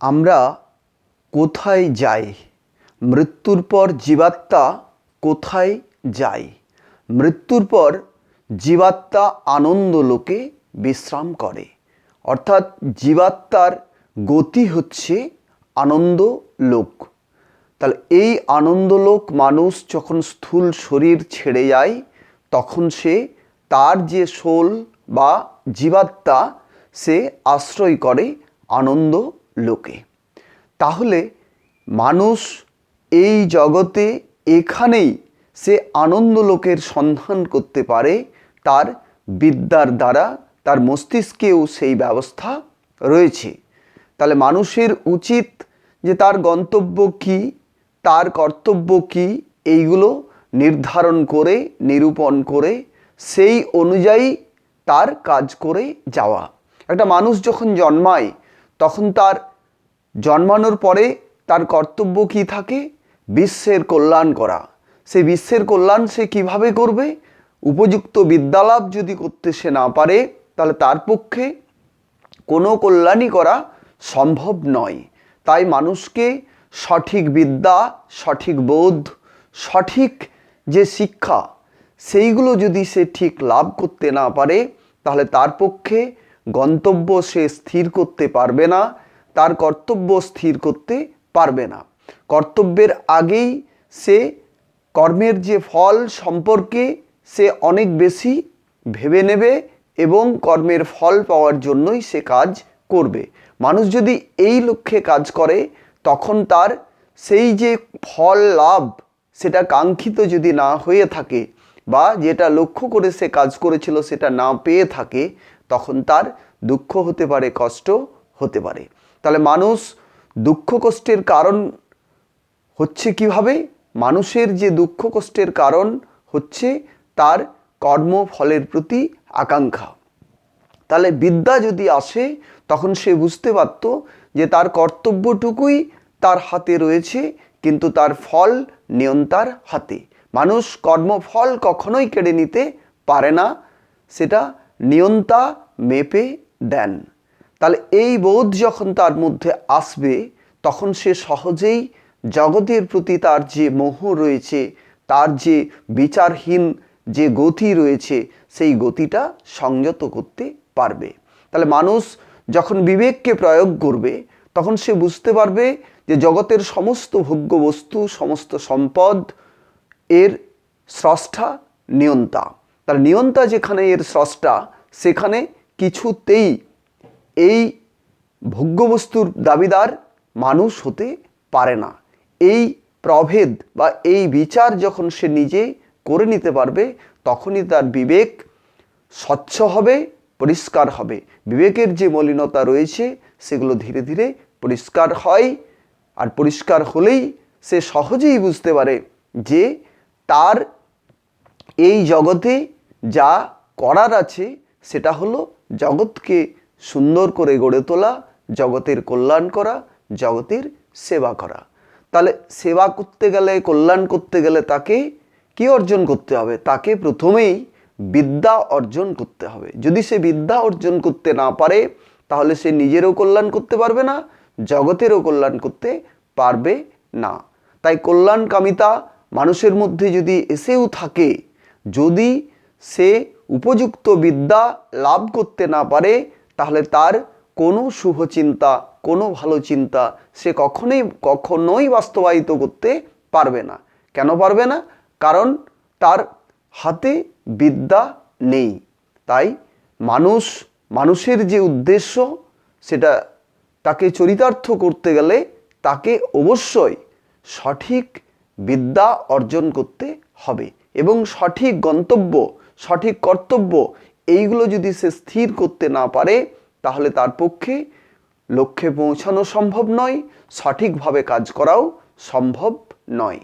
আমরা কোথায় যাই? মৃত্যুর পর জীবাত্মা কোথায় যায়? মৃত্যুর পর জীবাত্মা আনন্দ লোকে বিশ্রাম করে। অর্থাৎ জীবাত্মার গতি হচ্ছে আনন্দ লোক। তাহলে এই আনন্দলোক মানুষ যখন স্থূল শরীর ছেড়ে যায়, তখন সে তার যে সোল বা জীবাত্মা, সে আশ্রয় করে আনন্দ লোকে। তাহলে মানুষ এই জগতে এখানেই সে আনন্দ লোকের সন্ধান করতে পারে, তার বিদ্যার দ্বারা তার মস্তিষ্কেও সেই ব্যবস্থা রয়েছে। তাহলে মানুষের উচিত যে তার গন্তব্য কি, তার কর্তব্য কি, এইগুলো নির্ধারণ করে, নিরূপণ করে, সেই অনুযায়ী তার কাজ করে যাওয়া। একটা মানুষ যখন জন্মায়, তখন তার জন্মানোর পরে তার কর্তব্য কি থাকে? বিশ্বের কল্যাণ করা। সে বিশ্বের কল্যাণ সে কীভাবে করবে? উপযুক্ত বিদ্যালাভ যদি করতে সে না পারে, তাহলে তার পক্ষে কোনো কল্যাণই করা সম্ভব নয়। তাই মানুষকে সঠিক বিদ্যা, সঠিক বোধ, সঠিক যে শিক্ষা, সেইগুলো যদি সে ঠিক লাভ করতে না পারে, তাহলে তার পক্ষে গন্তব্য সে স্থির করতে পারবে না। তার কর্তব্য স্থির করতে পারবে না। কর্তব্যের আগেই সে কর্মের যে ফল সম্পর্কে সে অনেক বেশি ভেবে নেবে এবং কর্মের ফল পাওয়ার জন্যই সে কাজ করবে। মানুষ যদি এই লক্ষ্যে কাজ করে, তখন তার সেই যে ফল লাভ, সেটা কাঙ্ক্ষিত যদি না হয়ে থাকে বা যেটা লক্ষ্য করে সে কাজ করেছিল সেটা না পেয়ে থাকে, তখন তার দুঃখ হতে পারে, কষ্ট হতে পারে। তাহলে মানুষ দুঃখ কষ্টের কারণ হচ্ছে কীভাবে? মানুষের যে দুঃখ কষ্টের কারণ হচ্ছে তার কর্মফলের প্রতি আকাঙ্ক্ষা। তাহলে বিদ্যা যদি আসে, তখন সে বুঝতে পারত যে তার কর্তব্যটুকুই তার হাতে রয়েছে, কিন্তু তার ফল নিয়ন্তার হাতে। মানুষ কর্মফল কখনোই কেড়ে নিতে পারে না, সেটা নিয়ন্তা মেপে দেন। তাহলে এই বোধ যখন তার মধ্যে আসবে, তখন সে সহজেই জগতের প্রতি তার যে মোহ রয়েছে, তার যে বিচারহীন যে গতি রয়েছে, সেই গতিটা সংযত করতে পারবে। তাহলে মানুষ যখন বিবেককে প্রয়োগ করবে, তখন সে বুঝতে পারবে যে জগতের সমস্ত ভোগ্য বস্তু, সমস্ত সম্পদ এর স্রষ্টা নিয়ন্তা। তার নিয়ন্তা যেখানে এর স্রষ্টা, সেখানে কিছুতেই এই ভোগ্যবস্তুর দাবিদার মানুষ হতে পারে না। এই প্রভেদ বা এই বিচার যখন সে নিজে করে নিতে পারবে, তখনই তার বিবেক স্বচ্ছ হবে, পরিষ্কার হবে। বিবেকের যে মলিনতা রয়েছে, সেগুলো ধীরে ধীরে পরিষ্কার হয় আর পরিষ্কার হলেই সে সহজেই বুঝতে পারে যে তার এই জগতে যা করার আছে, সেটা হলো জগৎকে সুন্দর করে গড়ে তোলা, জগতের কল্যাণ করা, জগতের সেবা করা। তাহলে সেবা করতে গেলে, কল্যাণ করতে গেলে তাকে কি অর্জন করতে হবে? তাকে প্রথমেই বিদ্যা অর্জন করতে হবে। যদি সে বিদ্যা অর্জন করতে না পারে, তাহলে সে নিজেরও কল্যাণ করতে পারবে না, জগতেরও কল্যাণ করতে পারবে না। তাই কল্যাণকামিতা মানুষের মধ্যে যদি এসেও থাকে, যদি সে উপযুক্ত বিদ্যা লাভ করতে না পারে তাহলে তার কোনো শুভ চিন্তা, কোনো ভালো চিন্তা সে কখনোই কখনোই বাস্তবায়িত করতে পারবে না। কেন পারবে না? কারণ তার হাতে বিদ্যা নেই। তাই মানুষ, মানুষের যে উদ্দেশ্য, সেটা তাকে চরিতার্থ করতে গেলে তাকে অবশ্যই সঠিক বিদ্যা অর্জন করতে হবে এবং সঠিক গন্তব্য, সঠিক কর্তব্য এইগুলো যদি সে স্থির করতে না পারে, তাহলে তার পক্ষে লক্ষ্যে পৌঁছানো সম্ভব নয়, সঠিকভাবে কাজ করাও সম্ভব নয়।